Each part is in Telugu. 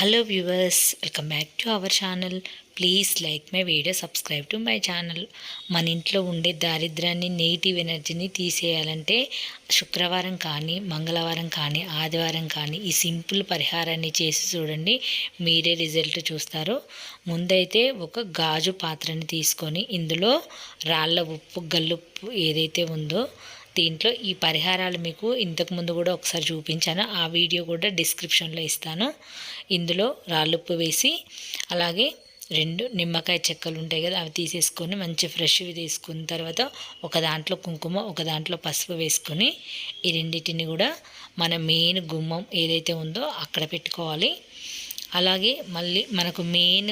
Hello viewers welcome back to our channel please like my video subscribe to my channel మన ఇంట్లో ఉండే దారిద్ర్యాన్ని నెగిటివ్ ఎనర్జీని తీసేయాలంటే శుక్రవారం కానీ మంగళవారం కానీ ఆదివారం కానీ ఈ సింపుల్ పరిహారాన్ని చేసి చూడండి. మీరే రిజల్ట్ చూస్తారు. ముందైతే ఒక గాజు పాత్రని తీసుకొని ఇందులో రాళ్ళ ఉప్పు గల్లుప్పు ఏదైతే ఉందో దీంట్లో ఈ పరిహారాలు మీకు ఇంతకుముందు కూడా ఒకసారి చూపించాను. ఆ వీడియో కూడా డిస్క్రిప్షన్లో ఇస్తాను. ఇందులో రాళ్ళుప్పు వేసి అలాగే రెండు నిమ్మకాయ చెక్కలు ఉంటాయి కదా అవి తీసేసుకొని మంచి ఫ్రెష్వి తీసుకున్న తర్వాత ఒక దాంట్లో కుంకుమ ఒక దాంట్లో పసుపు వేసుకొని ఈ రెండింటిని కూడా మన మెయిన్ గుమ్మం ఏదైతే ఉందో అక్కడ పెట్టుకోవాలి. అలాగే మళ్ళీ మనకు మెయిన్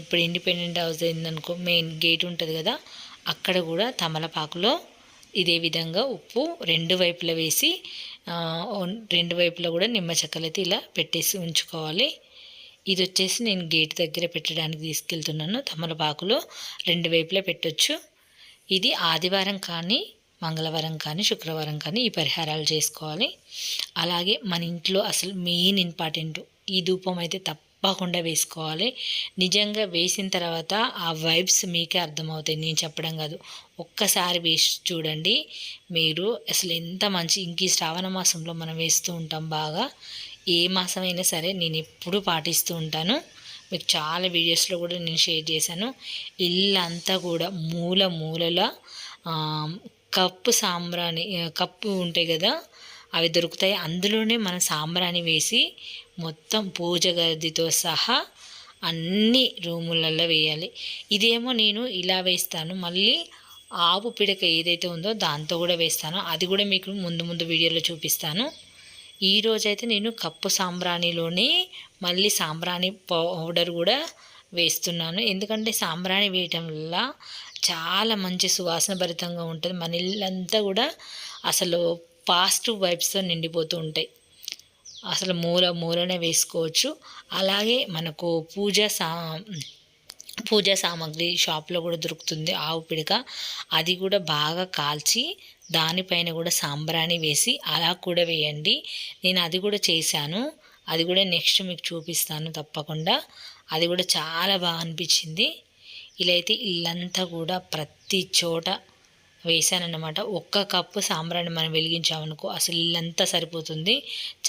ఇప్పుడు ఇండిపెండెంట్ హౌస్ అయిందనుకో మెయిన్ గేట్ ఉంటుంది కదా అక్కడ కూడా తమలపాకులో ఇదే విధంగా ఉప్పు రెండు వైపులా వేసి రెండు వైపులా కూడా నిమ్మ చెక్కలు ఇలా పెట్టేసి ఉంచుకోవాలి. ఇది వచ్చేసి నేను గేట్ దగ్గర పెట్టడానికి తీసుకెళ్తున్నాను. తమలపాకులో రెండు వైపులా పెట్టొచ్చు. ఇది ఆదివారం కానీ మంగళవారం కానీ శుక్రవారం కానీ ఈ పరిహారాలు చేసుకోవాలి. అలాగే మన ఇంట్లో అసలు మెయిన్ ఇంపార్టెంట్ ఈ ధూపం అయితే తప్ప తప్పకుండా వేసుకోవాలి. నిజంగా వేసిన తర్వాత ఆ వైబ్స్ మీకే అర్థమవుతాయి. నేను చెప్పడం కాదు. ఒక్కసారి వేసి చూడండి. మీరు అసలు ఎంత మంచి ఇంక ఈ శ్రావణ మాసంలో మనం వేస్తూ ఉంటాం బాగా. ఏ మాసమైనా సరే నేను ఎప్పుడూ పాటిస్తూ ఉంటాను. మీకు చాలా వీడియోస్లో కూడా నేను షేర్ చేశాను. ఇల్లంతా కూడా మూల మూలల కప్పు సాంబ్రాణి కప్పు ఉంటాయి కదా అవి దొరుకుతాయి. అందులోనే మనం సాంబ్రాణి వేసి మొత్తం పూజ గదితో సహా అన్ని రూములలో వేయాలి. ఇదేమో నేను ఇలా వేస్తాను. మళ్ళీ ఆవు పిడక ఏదైతే ఉందో దాంతో కూడా వేస్తాను. అది కూడా మీకు ముందు ముందు వీడియోలో చూపిస్తాను. ఈరోజైతే నేను కప్పు సాంబ్రాణిలోనే మళ్ళీ సాంబ్రాణి పౌడర్ కూడా వేస్తున్నాను. ఎందుకంటే సాంబ్రాణి వేయటం వల్ల చాలా మంచి సువాసన భరితంగా ఉంటుంది. మన ఇల్లంతా కూడా అసలు పాజిటివ్ వైబ్స్తో నిండిపోతూ ఉంటాయి. అసలు మూల మూలనే వేసుకోవచ్చు. అలాగే మనకు పూజ సా పూజా సామాగ్రి షాప్లో కూడా దొరుకుతుంది. ఆవు పిడక. అది కూడా బాగా కాల్చి దానిపైన కూడా సాంబ్రాణి వేసి అలా కూడా వేయండి. నేను అది కూడా చేశాను. అది కూడా నెక్స్ట్ మీకు చూపిస్తాను తప్పకుండా. అది కూడా చాలా బాగా అనిపించింది. ఇలా అయితే ఇల్లంతా కూడా ప్రతి చోట వేసానన్నమాట. ఒక్క కప్పు సాంబ్రాన్ని మనం వెలిగించామనుకో అసలు ఇల్లంతా సరిపోతుంది.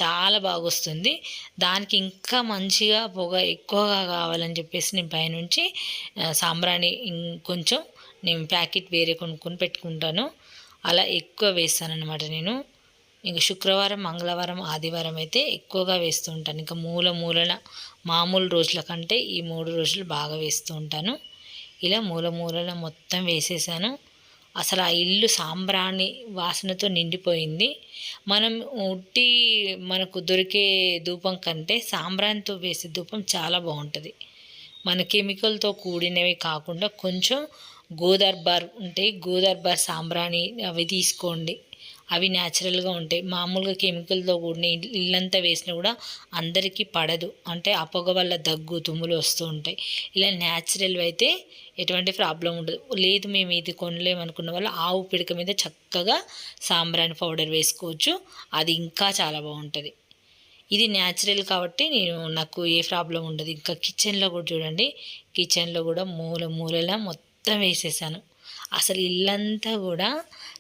చాలా బాగా వస్తుంది దానికి ఇంకా మంచిగా పొగ ఎక్కువగా కావాలని చెప్పేసి నేను పైనుంచి సాంబ్రాణి కొంచెం నేను ప్యాకెట్ వేరే కొనుక్కొని పెట్టుకుంటాను. అలా ఎక్కువ వేస్తానన్నమాట నేను. ఇంకా శుక్రవారం మంగళవారం ఆదివారం అయితే ఎక్కువగా వేస్తూ ఉంటాను. ఇంకా మూల మూలన మామూలు రోజుల కంటే ఈ మూడు రోజులు బాగా వేస్తూ ఉంటాను. ఇలా మూల మూలన మొత్తం వేసేసాను. అసలు ఆ ఇల్లు సాంబ్రాణి వాసనతో నిండిపోయింది. మనం ఉట్టి మనకు దొరికే ధూపం కంటే సాంబ్రాణితో వేసే ధూపం చాలా బాగుంటుంది. మన కెమికల్తో కూడినవి కాకుండా కొంచెం గోదర్బార్ ఉంటాయి గోదర్బార్ సాంబ్రాణి అవి తీసుకోండి. అవి న్యాచురల్గా ఉంటాయి. మామూలుగా కెమికల్తో కూడిన ఇల్లంతా వేసినా కూడా అందరికీ పడదు. అంటే ఆ పొగ వల్ల దగ్గు తుమ్ములు వస్తూ ఉంటాయి. ఇలా న్యాచురల్ అయితే ఎటువంటి ప్రాబ్లం ఉండదు. లేదు మేము ఇది కొనలేమనుకున్న వాళ్ళు ఆవు పిడక మీద చక్కగా సాంబ్రాణి పౌడర్ వేసుకోవచ్చు. అది ఇంకా చాలా బాగుంటుంది. ఇది న్యాచురల్ కాబట్టి నేను నాకు ఏ ప్రాబ్లం ఉండదు. ఇంకా కిచెన్లో కూడా చూడండి. కిచెన్లో కూడా మూల మూలలా మొత్తం వేసేసాను. అసలు ఇల్లంతా కూడా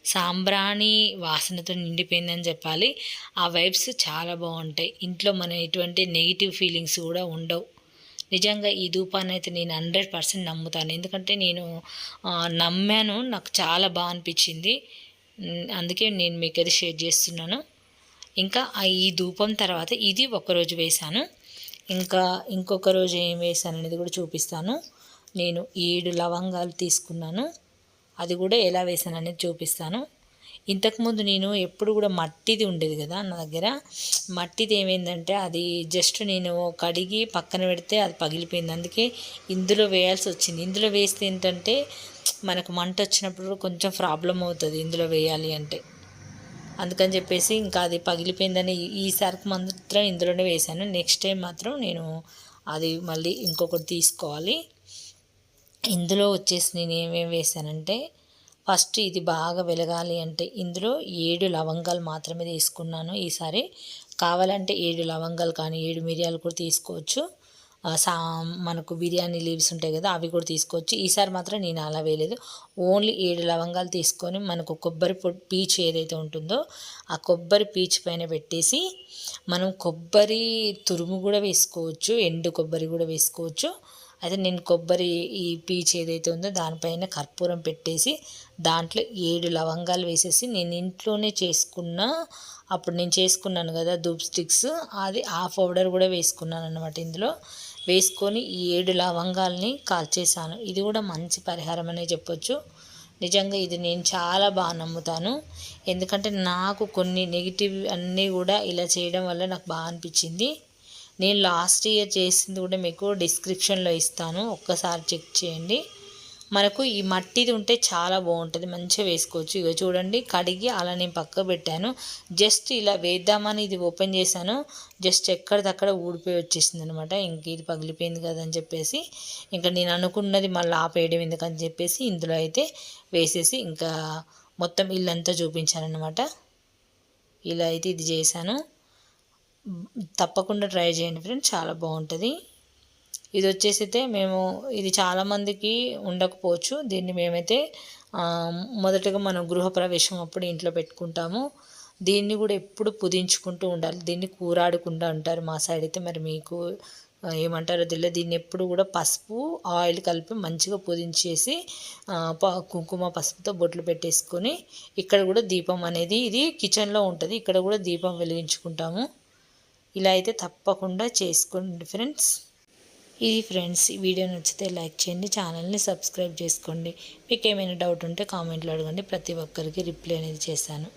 సాంబ్రాణి వాసనతో నిండిపోయిందని చెప్పాలి. ఆ వైబ్స్ చాలా బాగుంటాయి. ఇంట్లో మన ఎటువంటి నెగిటివ్ ఫీలింగ్స్ కూడా ఉండవు. నిజంగా ఈ ధూపాన్ని అయితే నేను హండ్రెడ్ పర్సెంట్ నమ్ముతాను. ఎందుకంటే నేను నమ్మాను. నాకు చాలా బాగా అనిపించింది. అందుకే నేను మీకు అది షేర్ చేస్తున్నాను. ఇంకా ఈ ధూపం తర్వాత ఇది ఒకరోజు వేశాను. ఇంకా ఇంకొక రోజు ఏం వేశాను అనేది కూడా చూపిస్తాను. నేను ఏడు లవంగాలు తీసుకున్నాను. అది కూడా ఎలా వేసాను అనేది చూపిస్తాను ఇంతకుముందు నేను ఎప్పుడు కూడా మట్టిది ఉండేది కదా నా దగ్గర. మట్టిది ఏమైందంటే అది జస్ట్ నేను కడిగి పక్కన పెడితే అది పగిలిపోయింది. అందుకే ఇందులో వేయాల్సి వచ్చింది. ఇందులో వేస్తే ఏంటంటే మనకు మంట వచ్చినప్పుడు కొంచెం ప్రాబ్లం అవుతుంది ఇందులో వేయాలి అంటే. అందుకని చెప్పేసి ఇంకా అది పగిలిపోయిందని ఈసారికి మాత్రం ఇందులోనే వేశాను. నెక్స్ట్ టైం మాత్రం నేను అది మళ్ళీ ఇంకొకటి తీసుకోవాలి. ఇందులో వచ్చేసి నేను ఏమేమి వేసానంటే ఫస్ట్ ఇది బాగా వెలగాలి అంటే ఇందులో ఏడు లవంగాలు మాత్రమే తీసుకున్నాను ఈసారి. కావాలంటే ఏడు లవంగాలు కానీ ఏడు మిరియాలు కూడా తీసుకోవచ్చు. సా మనకు బిర్యానీ లీవ్స్ ఉంటాయి కదా అవి కూడా తీసుకోవచ్చు. ఈసారి మాత్రం నేను అలా వేయలేదు. ఓన్లీ ఏడు లవంగాలు తీసుకొని మనకు కొబ్బరి పీచు ఏదైతే ఉంటుందో ఆ కొబ్బరి పీచు పైన పెట్టేసి మనం కొబ్బరి తురుము కూడా వేసుకోవచ్చు ఎండు కొబ్బరి కూడా వేసుకోవచ్చు. అయితే నేను కొబ్బరి ఈ పీచు ఏదైతే ఉందో దానిపైన కర్పూరం పెట్టేసి దాంట్లో ఏడు లవంగాలు వేసేసి నేను ఇంట్లోనే చేసుకున్న అప్పుడు నేను చేసుకున్నాను కదా దూప్ స్టిక్స్ అది ఆ పౌడర్ కూడా వేసుకున్నాను అనమాట ఇందులో. వేసుకొని ఈ ఏడు లవంగాల్ని కాల్చేసాను ఇది కూడా మంచి పరిహారం అనే చెప్పొచ్చు. నిజంగా ఇది నేను చాలా బాగా నమ్ముతాను. ఎందుకంటే నాకు కొన్ని నెగిటివ్ అన్నీ కూడా ఇలా చేయడం వల్ల నాకు బాగా అనిపించింది. నేను లాస్ట్ ఇయర్ చేసింది కూడా మీకు డిస్క్రిప్షన్లో ఇస్తాను. ఒక్కసారి చెక్ చేయండి. మనకు ఈ మట్టిది ఉంటే చాలా బాగుంటుంది. మంచిగా వేసుకోవచ్చు. ఇక చూడండి కడిగి అలా నేను పక్క పెట్టాను. జస్ట్ ఇలా వేద్దామని ఇది ఓపెన్ చేశాను. జస్ట్ ఎక్కడిదక్కడ ఊడిపోయి వచ్చేసింది అనమాట ఇంక ఇది పగిలిపోయింది కదా అని చెప్పేసి ఇంకా నేను అనుకున్నది మళ్ళీ ఆపేయడం ఎందుకని చెప్పేసి ఇందులో అయితే వేసేసి ఇంకా మొత్తం ఇల్లంతా చూపించాను అనమాట ఇలా అయితే ఇది చేశాను. తప్పకుండా ట్రై చేయండి ఫ్రెండ్స్ చాలా బాగుంటుంది. ఇది వచ్చేసి అయితే మేము ఇది చాలామందికి ఉండకపోవచ్చు. దీన్ని మేమైతే మొదటగా మనం గృహప్రవేశం అప్పుడు ఇంట్లో పెట్టుకుంటాము. దీన్ని కూడా ఎప్పుడు పుదించుకుంటూ ఉండాలి. దీన్ని కూరాడకుండా అంటారు మా సైడ్ అయితే. మరి మీకు ఏమంటారో తెలియదు. దీన్ని ఎప్పుడు కూడా పసుపు ఆయిల్ కలిపి మంచిగా పుదించేసి ప- కుంకుమ పసుపుతో బొట్లు పెట్టేసుకొని ఇక్కడ కూడా దీపం అనేది ఇది కిచెన్లో ఉంటుంది. ఇక్కడ కూడా దీపం వెలిగించుకుంటాము. ఇలా అయితే తప్పకుండా చేసుకోండి ఫ్రెండ్స్. ఇది ఫ్రెండ్స్ ఈ వీడియో నచ్చితే లైక్ చేయండి ఛానల్ని సబ్స్క్రైబ్ చేసుకోండి. మీకు ఏమైనా డౌట్ ఉంటే కామెంట్లో అడగండి ప్రతి ఒక్కరికి రిప్లై అనేది చేశాను